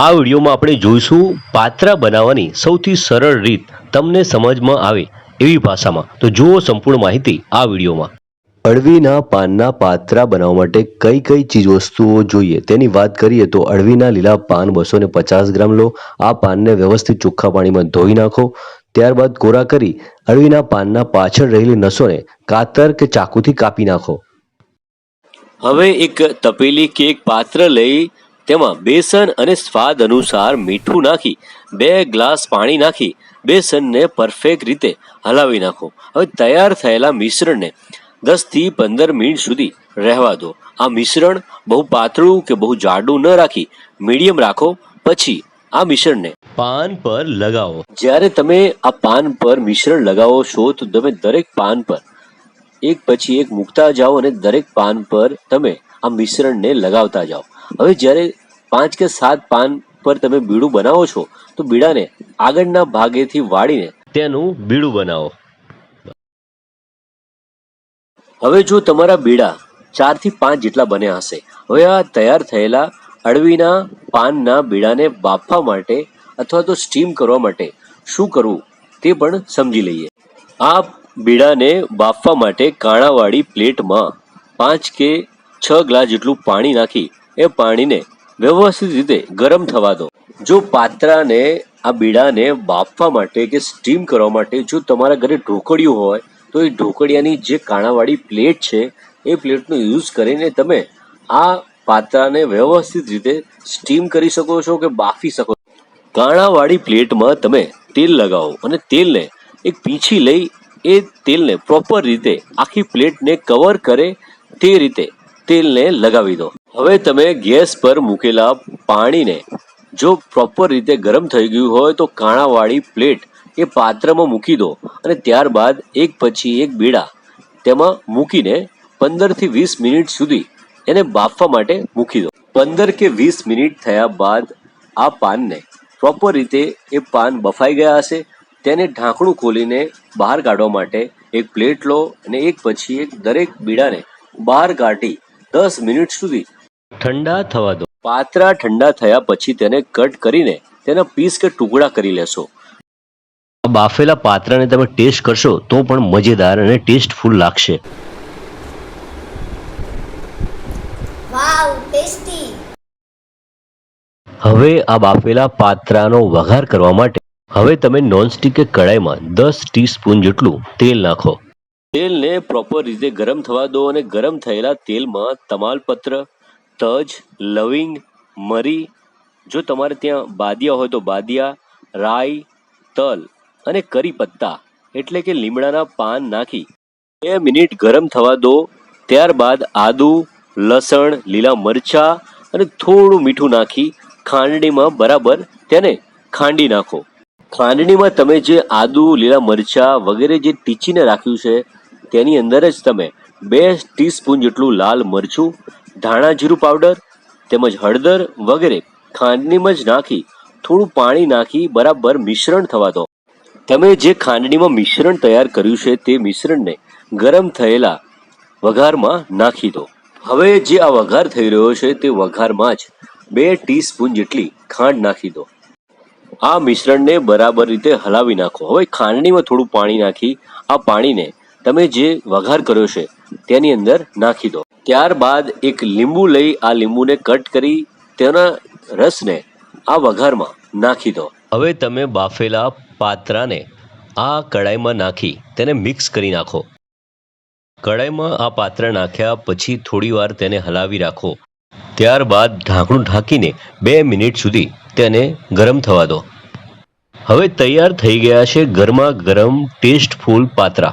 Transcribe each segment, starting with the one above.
આ વિડીયોમાં આપણે જોઈશું પાત્રા બનાવવાની સૌથી સરળ રીત તમને સમજમાં આવે એવી ભાષામાં. તો જુઓ સંપૂર્ણ માહિતી આ વિડીયોમાં. અળવીના પાનના પાત્રા બનાવવા માટે કઈ કઈ ચીજ વસ્તુઓ જોઈએ? તેની વાત કરીએ તો અળવીના લીલા પાન બસો ને પચાસ ગ્રામ લો. આ પાનને વ્યવસ્થિત ચોખ્ખા પાણીમાં ધોઈ નાખો. ત્યારબાદ કોરા કરી અળવીના પાનના પાછળ રહેલી નસોને કાતર કે ચાકુથી કાપી નાખો. હવે એક તપેલી કે એક પાત્ર લઈ તેમાં બેસન અને સ્વાદ અનુસાર મીઠું નાખી, બે ગ્લાસ પાણી નાખી, બેસનને પરફેક્ટ રીતે હલાવી નાખો. હવે તૈયાર થયેલા મિશ્રણને દસથી પંદર મિનિટ સુધી રહેવા દો. આ મિશ્રણ બહુ પાતળું કે બહુ જાડું ન રાખી, મીડિયમ રાખો, પછી આ મિશ્રણને પાન પર લગાવો. જ્યારે તમે આ પાન પર મિશ્રણ લગાવો છો, તો તમે દરેક પાન પર એક પછી એક મૂકતા જાઓ અને દરેક પાન પર તમે આ મિશ્રણને લગાવતા જાઓ. હવે જ્યારે પાંચ કે સાત પાન પર તમે બીડું બનાવો છો, તો બીડાને આગળના ભાગેથી વાળીને તેનું બીડું બનાવો. હવે જો તમારા બીડા ચારથી પાંચ જેટલા બન્યા હશે, હવે આ તૈયાર થયેલા અળવીના પાનના બીડાને બાફવા માટે અથવા તો સ્ટીમ કરવા માટે શું કરવું તે પણ સમજી લઈએ. આ બીડાને બાફવા માટે કાણાવાળી પ્લેટમાં પાંચ કે છ ગ્લાસ જેટલું પાણી નાખી, એ પાણીને વ્યવસ્થિત રીતે ગરમ થવા દો. જો પાત્રાને, આ બીડાને બાફવા માટે કે સ્ટીમ કરવા માટે જો તમારા ઘરે ઢોકળિયું હોય, તો એ ઢોકળિયાની જે કાણાવાળી પ્લેટ છે, એ પ્લેટનો યુઝ કરીને તમે આ પાત્રાને વ્યવસ્થિત રીતે સ્ટીમ કરી શકો છો કે બાફી શકો છો. કાણાવાળી પ્લેટમાં તમે તેલ લગાવો અને તેલને એક પીંછી લઈ એ તેલને પ્રોપર રીતે આખી પ્લેટને કવર કરે તે રીતે તેલને લગાવી દો. હવે તમે ગેસ પર મૂકેલા પાણીને જો પ્રોપર રીતે ગરમ થઈ ગયું હોય તો કાણાવાળી પ્લેટ એ પાત્રમાં મૂકી દો અને ત્યારબાદ એક પછી એક બીડા તેમાં મૂકીને પંદરથી વીસ મિનિટ સુધી એને બાફવા માટે મૂકી દો. પંદર કે વીસ મિનિટ થયા બાદ આ પાનને પ્રોપર રીતે એ પાન બફાઈ ગયા હશે. તેને ઢાંકણું ખોલીને બહાર કાઢવા માટે એક પ્લેટ લો અને એક પછી એક દરેક બીડાને બહાર કાઢી દસ મિનિટ સુધી. ઠંડા થવા દો. પાત્રા ઠંડા થયા પછી તેને કટ કરીને તેના પીસ કે ટુકડા કરી લેશો. બાફેલા પાત્રાને તમે ટેસ્ટ કરશો તો પણ મજેદાર અને ટેસ્ટફુલ લાગશે. હવે આ બાફેલા પાત્રાનો વઘાર કરવા માટે હવે તમે નોનસ્ટિક કે કડાઈમાં દસ ટીસ્પૂન જેટલું તેલ નાખો. તેલને પ્રોપર રીતે ગરમ થવા દો અને ગરમ થયેલા તેલમાં તમાલપત્ર, તજ, લવિંગ, મરી, જો તમારે ત્યાં બાદિયા હોય તો બાદિયા, રાઈ, તલ અને કરી પત્તા, એટલે કે લીમડાના પાન નાખી. બે મિનિટ ગરમ થવા દો, ત્યારબાદ આદુ, લસણ, લીલા મરચા અને થોડું મીઠું નાખી ખાંડણીમાં બરાબર તેને ખાંડી નાખો. ખાંડણીમાં તમે જે આદુ, લીલા મરચા વગેરે જે ટીચીને રાખ્યું છે તેની અંદર જ તમે બે ટીસ્પૂન જેટલું લાલ મરચું, ધાણા જીરું પાવડર તેમજ હળદર વગેરે ખાંડણીમાં જ નાખી, થોડું પાણી નાખી બરાબર મિશ્રણ થવા દો. તમે જે ખાંડણીમાં મિશ્રણ તૈયાર કર્યું છે તે મિશ્રણને ગરમ થયેલા વઘારમાં નાખી દો. હવે જે આ વઘાર થઈ રહ્યો છે તે વઘારમાં જ બે ટીસ્પૂન જેટલી ખાંડ નાખી દો. આ મિશ્રણને બરાબર રીતે હલાવી નાખો. હવે ખાંડણીમાં થોડું પાણી નાખી, આ પાણીને તમે જે વઘાર કર્યો છે, તેની અંદર નાખી દો. ત્યારબાદ એક લીંબુ લઈ આ લીંબુને કટ કરી તેના રસને આ વઘારમાં નાખી દો. હવે તમે બાફેલા પાત્રાને આ કડાઈમાં નાખી તેને મિક્સ કરી નાખો. કડાઈમાં આ પાત્ર નાખ્યા પછી થોડી વાર તેને હલાવી રાખો. ત્યારબાદ ઢાંકણું ઢાંકીને બે મિનિટ સુધી તેને ગરમ થવા દો. હવે તૈયાર થઈ ગયા છે ગરમા ગરમ ટેસ્ટફુલ પાત્રા.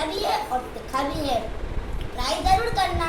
கவியே ஒட்டு கவியே. ராய் கருடு கண்ணா.